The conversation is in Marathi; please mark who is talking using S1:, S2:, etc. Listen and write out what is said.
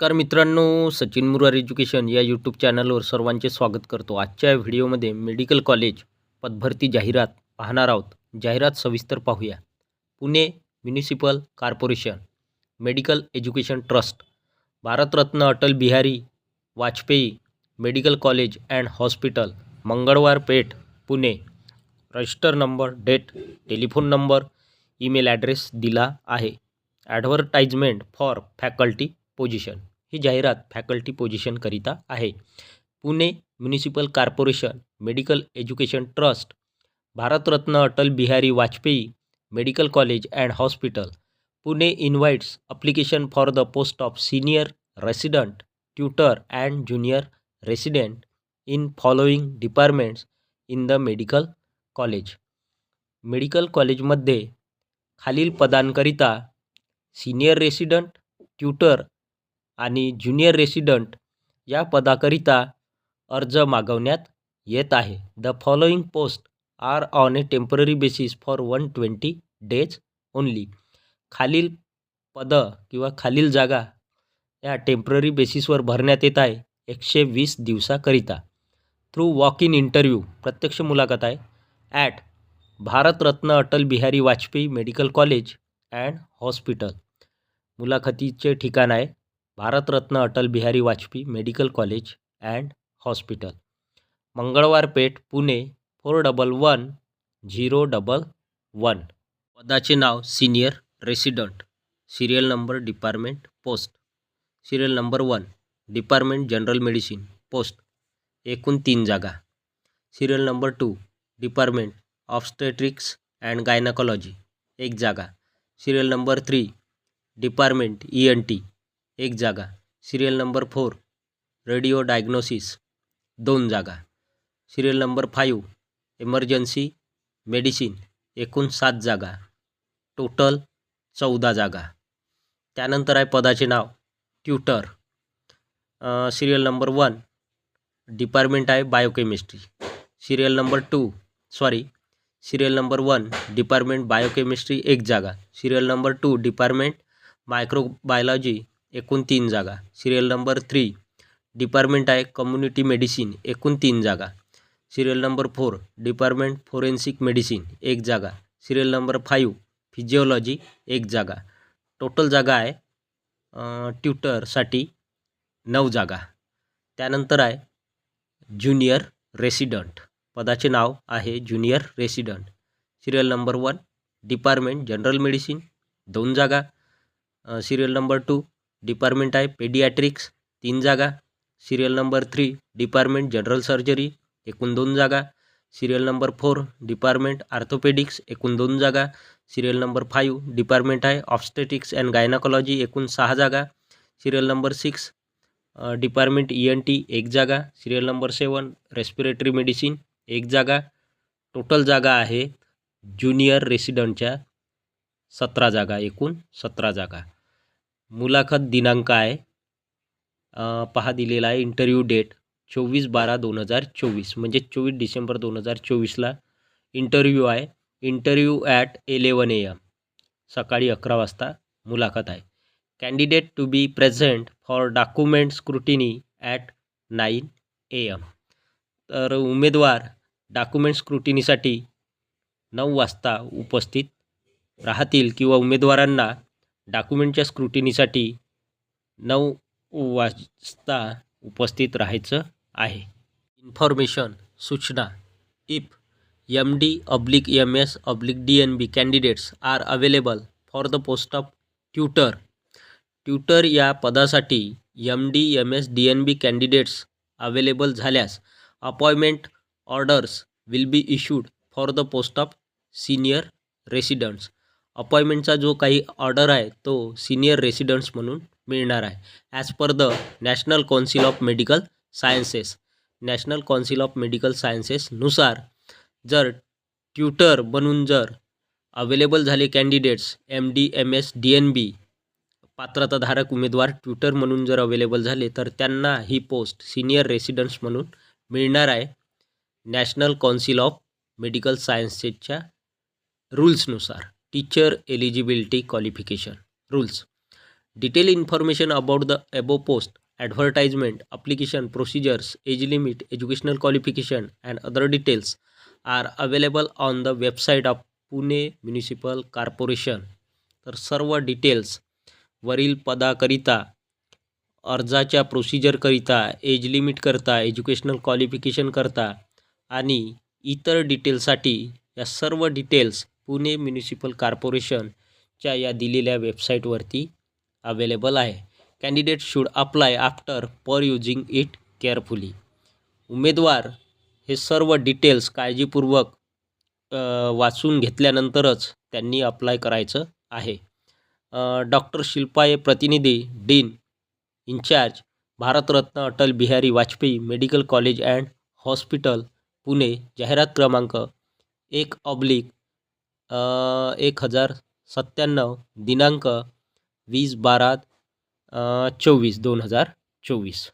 S1: नमस्कार मित्रांनो सचिन मुरार एज्युकेशन या यूट्यूब चॅनलवर सर्वांचे स्वागत करतो. आजच्या व्हिडिओमध्ये मेडिकल कॉलेज पदभरती जाहिरात पाहणार आहोत. जाहिरात सविस्तर पाहूया. Pune municipal corporation medical education trust Bharatratna Atal Bihari Vajpayee medical college and hospital Mangalwar Peth Pune. Register number date telephone number email address दिला आहे. ॲडव्हर्टाइजमेंट फॉर फॅकल्टी पोझिशन ही जाहिरात फॅकल्टी पोझिशनकरिता आहे. Pune municipal corporation medical education trust Bharatratna Atal Bihari Vajpayee medical college and hospital Pune invites application for the post of senior resident tutor and junior resident in following departments in the medical college. Medical कॉलेजमध्ये खालील पदांकरिता सिनियर रेसिडंट ट्युटर आणि ज्युनियर रेसिडंट या पदाकरिता अर्ज मागवण्यात येत आहे. The following post are on a temporary basis for one twenty days only. खालील पदं किंवा खालील जागा या टेंपररी बेसिसवर भरण्यात येत आहे. एकशे वीस दिवसाकरिता. थ्रू वॉक इन इंटरव्ह्यू प्रत्यक्ष मुलाखत आहे. At Bharatratna Atal Bihari Vajpayee medical college and hospital. मुलाखतीचे ठिकाण आहे. Bharatratna Atal Bihari Vajpayee medical college and hospital. Mangalwar Peth Pune four double one zero double one. पदाचे नाव senior resident. Serial number department post. Serial number one department general medicine post. एकूण तीन जागा. Serial number two department obstetrics and gynaecology. एक जागा. Serial number three department E N T. एक जागा. Serial number four radio diagnosis. दोन जागा. Serial number five emergency medicine एकूण सात जागा. टोटल चौदा जागा. त्यानंतर आहे पदाचे नाव tutor. Serial number one department आहे biochemistry. Serial number two sorry serial number one department biochemistry एक जागा. Serial number two department microbiology एकूण तीन जागा. सिरियल नंबर थ्री डिपार्टमेंट आहे कम्युनिटी मेडिसिन एकूण तीन जागा. Serial number four department forensic medicine एक जागा. सिरियल नंबर फाईव्ह फिजिओलॉजी एक जागा. टोटल जागा आहे ट्युटरसाठी नऊ जागा. त्यानंतर आहे ज्युनियर रेसिडंट पदाचे नाव आहे junior resident serial number one department general medicine दोन जागा. सिरियल नंबर टू डिपार्टमेंट आहे पेडियाट्रिक्स तीन जागा. Serial number three department general surgery एकूण दोन जागा. Serial number four department orthopaedics एकूण दोन जागा. सिरियल नंबर फाईव्ह डिपार्टमेंट आहे ऑब्स्टेटिक्स अँड गायनाकॉलॉजी एकूण सहा जागा. Serial number six department E N T एक जागा. Serial number seven respiratory medicine एक जागा. टोटल जागा आहे ज्युनियर रेसिडंटच्या सतरा जागा एकूण सतरा जागा. मुलाखत दिनांक आहे पहा दिलेला आहे. इंटरव्ह्यू डेट चोवीस बारा दोन हजार चोवीस. म्हणजे चोवीस डिसेंबर दोन हजार चोवीसला इंटरव्ह्यू आहे. Interview at eleven A M सकाळी अकरा वाजता मुलाखत आहे. Candidate to be present for document scrutiny at nine A M तर उमेदवार डॉक्युमेंट स्क्रुटिनीसाठी नऊ वाजता उपस्थित राहतील किंवा उमेदवारांना डॉक्युमेंटच्या स्क्रुटिनीसाठी नऊ वाजता उपस्थित राहायचं आहे. इन्फॉर्मेशन सूचना if M D oblique M S oblique D N B candidates are available for the post of tutor tutor या पदासाठी M D M S D N B candidates available झाल्यास appointment orders will be issued for the post of senior residents अपॉइंटमेंटचा जो काही ऑर्डर आहे तो सिनियर रेसिडन्स म्हणून मिळणार आहे. As per the national council of medical sciences national council of medical सायन्सेसनुसार जर ट्युटर बनून जर अवेलेबल झाले candidates M D M S D N B पात्रताधारक उमेदवार ट्युटर म्हणून जर अवेलेबल झाले तर त्यांना ही पोस्ट सिनियर रेसिडंट्स म्हणून मिळणार आहे. नॅशनल कौन्सिल ऑफ मेडिकल सायन्सेसच्या रूल्सनुसार teacher eligibility qualification rules detail information about the above post advertisement application procedures age limit educational qualification and other details are available on the website of Pune municipal corporation तर सर्व डिटेल्स वरील पदाकरिता अर्जाच्या प्रोसिजरकरिता एज लिमिटकरता एज्युकेशनल क्वालिफिकेशनकरता आणि इतर डिटेल्ससाठी या सर्व डिटेल्स पुणे म्युनिसिपल कॉर्पोरेशनच्या या दिलेल्या वेबसाईटवरती अवेलेबल आहे. Candidate should apply after perusing it carefully उमेदवार हे सर्व डिटेल्स काळजीपूर्वक वाचून घेतल्यानंतरच त्यांनी अप्लाय करायचं आहे. डॉक्टर शिल्पाये प्रतिनिधी dean in charge Bharat Ratna Atal Bihari Vajpayee medical college and hospital Pune जाहिरात क्रमांक एक ऑब्लिक एक हजार सत्त्याण्णव दिनांक वीस बारा चोवीस दोन हजार चोवीस.